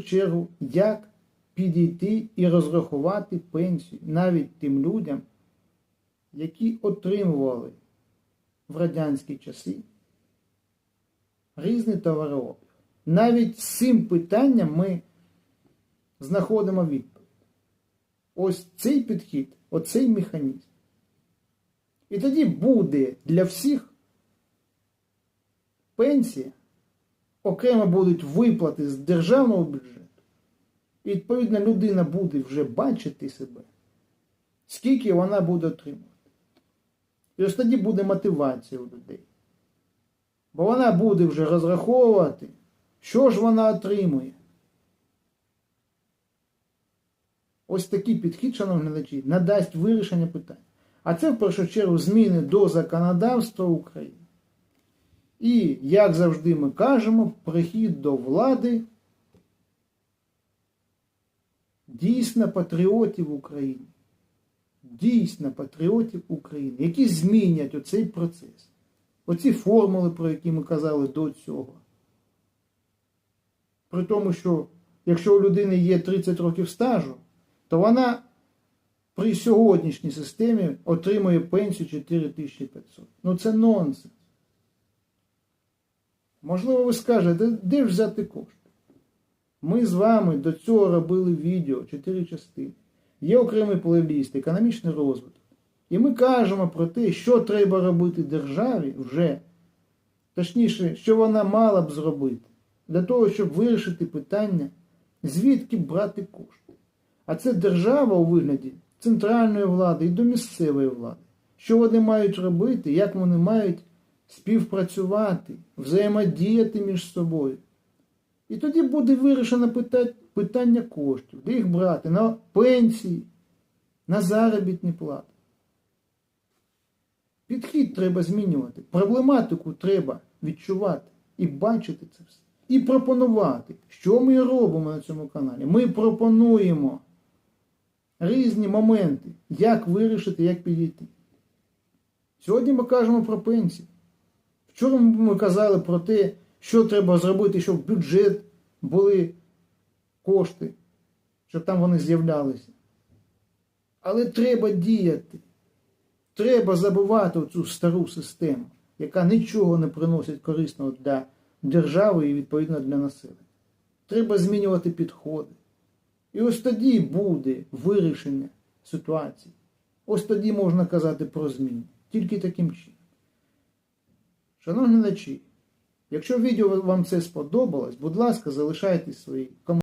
чергу, як підійти і розрахувати пенсію навіть тим людям, які отримували в радянські часи різний товарообіг. Навіть з цим питанням ми знаходимо відповідь. Ось цей підхід, оцей механізм. І тоді буде для всіх пенсія, окремо будуть виплати з державного бюджету. І відповідно людина буде вже бачити себе, скільки вона буде отримувати. І ось тоді буде мотивація у людей. Бо вона буде вже розраховувати, що ж вона отримує. Ось такий підхід, шановні глядачі, надасть вирішення питань. А це в першу чергу зміни до законодавства України. І, як завжди ми кажемо, прихід до влади дійсно патріотів України. Дійсно патріотів України, які змінять оцей процес. Оці формули, про які ми казали до цього. При тому, що якщо у людини є 30 років стажу, то вона при сьогоднішній системі отримує пенсію 4500. Ну це нонсенс. Можливо, ви скажете, де ж взяти кошти? Ми з вами до цього робили відео, 4 частини. Є окремий плейліст, економічний розвиток. І ми кажемо про те, що треба робити державі вже, точніше, що вона мала б зробити, для того, щоб вирішити питання, звідки брати кошти. А це держава у вигляді центральної влади і до місцевої влади. Що вони мають робити, як вони мають співпрацювати, взаємодіяти між собою. І тоді буде вирішено питання коштів, де їх брати на пенсії, на заробітні плати. Підхід треба змінювати, проблематику треба відчувати і бачити це все. І пропонувати. Що ми робимо на цьому каналі? Ми пропонуємо різні моменти, як вирішити, як підійти. Сьогодні ми кажемо про пенсії. Вчора ми казали про те, що треба зробити, щоб в бюджет були кошти, щоб там вони з'являлися. Але треба діяти. Треба забувати цю стару систему, яка нічого не приносить корисного для держави і відповідно для населення. Треба змінювати підходи. І ось тоді буде вирішення ситуації. Ось тоді можна казати про зміни. Тільки таким чином. Шановні глядачі, якщо відео вам це сподобалось, будь ласка, залишайте свої коментарі.